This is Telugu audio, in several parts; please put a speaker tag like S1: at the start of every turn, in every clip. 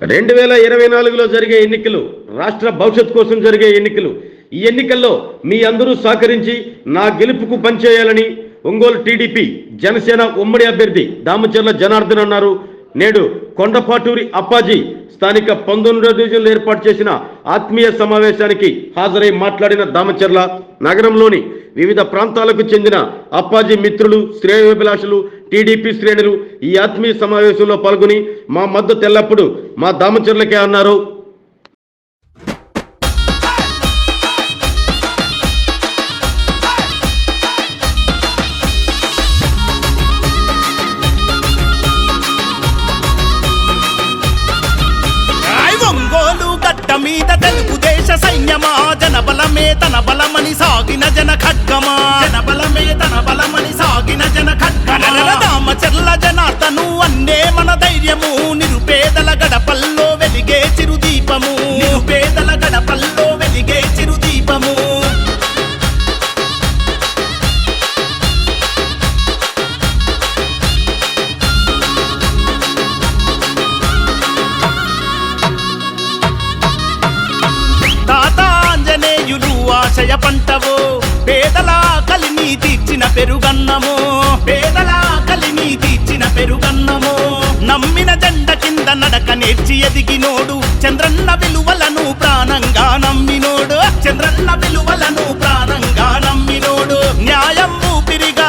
S1: రెండు వేల ఇరవై నాలుగులో జరిగే ఎన్నికలు రాష్ట్ర భవిష్యత్ కోసం జరిగే ఎన్నికలు ఈ ఎన్నికల్లో మీ అందరూ సహకరించి నా గెలుపుకు పనిచేయాలని ఒంగోలు టీడీపీ జనసేన ఉమ్మడి అభ్యర్థి దామచర్ల జనార్దన్ అన్నారు. నేడు కొండపాటూరి అప్పాజీ స్థానిక పంతొమ్మిదో డివిజన్లో ఏర్పాటు చేసిన ఆత్మీయ సమావేశానికి హాజరై మాట్లాడిన దామచర్ల నగరంలోని వివిధ ప్రాంతాలకు చెందిన అప్పాజీ మిత్రులు శ్రేయోభిలాషులు టీడీపీ శ్రేణులు ఈ ఆత్మీయ సమావేశంలో పాల్గొని మా మద్దతు ఎల్లప్పుడూ మా దామచర్లకే అన్నారు.
S2: మీద తెలుగుదేశ సైన్యమా? జనబలమే తన బలమని సాగిన జన ఖడ్గమా? జనబలమే తన బలమని సాగిన జన దామ రామచర్ల జనార్దను అన్నే మన ధైర్యము. నిరుపేదల గడపల్లో వెలిగే చిరుదీపము. నిరుపేదల గడపల్లో వెలిగే చిరుదీపము. తాత ఆంజనేయులు ఆశయ పంటవో పేదల కలి పెరుగన్నము పేదల కలిని తీర్చిన పెరుగన్నము. నమ్మిన జెండ కింద నడక నేర్చి ఎదిగినోడు చంద్రన్న విలువలను ప్రాణంగా నమ్మినోడు చంద్రన్న విలువలను ప్రాణంగా నమ్మినోడు. న్యాయం ఊపిరిగా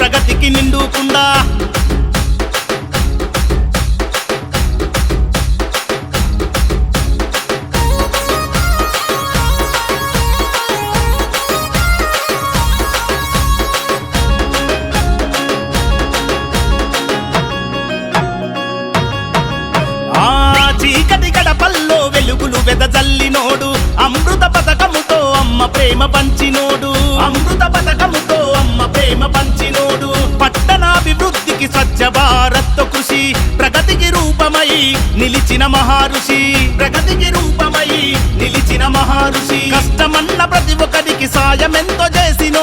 S2: ప్రగతికి నిండుకుండా. గడపల్లో వెలుగులు వెదజల్లినోడు. అమృత పథకముతో అమ్మ ప్రేమ పంచినోడు. అమృత పథకముతో ప్రేమ పంచినోడు పట్టణాభివృద్ధికి స్వచ్ఛ భారత్ కృషి ప్రగతికి రూపమై నిలిచిన మహారుషి ప్రగతికి రూపమై నిలిచిన మహారుషి. కష్టమన్న ప్రతి ఒక్కరికి సాయమెంతో చేసినో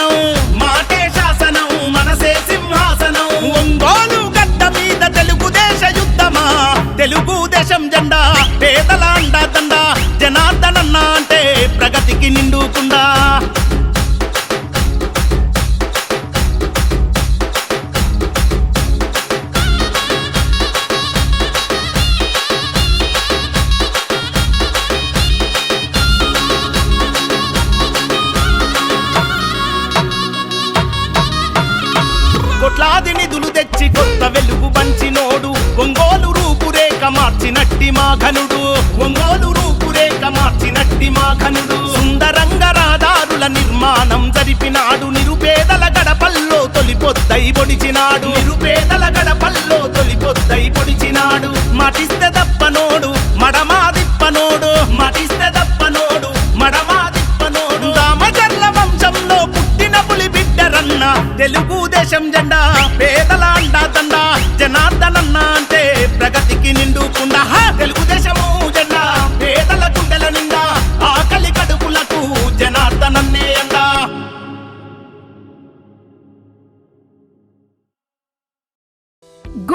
S2: ప్రగతికి నిండుకుండా కొట్లాది నిధులు తెచ్చి కొత్త వెలుగు పంచినోడు ఒంగోలు రూపురేఖ మార్చినట్టి మా ఘనుడు. ఒంగోలు రూపురేఖ మార్చినట్టి మా ఘనుడు. సుందరంగ రాధారుల నిర్మాణం జరిపినాడు. నిరుపేదల గడపల్లో తొలిపొద్దై పొడిచినాడు. నిరుపేదల గడపల్లో తొలిపొద్దై పొడిచినాడు. మటిస్తే దప్పనోడు మడమా దిప్పనోడు మాటిస్తే దప్పనోడు మడమా దిప్పనోడు దామచర్ల వంశంలో పుట్టిన పులి బిడ్డరన్న తెలుగుదేశం జెండా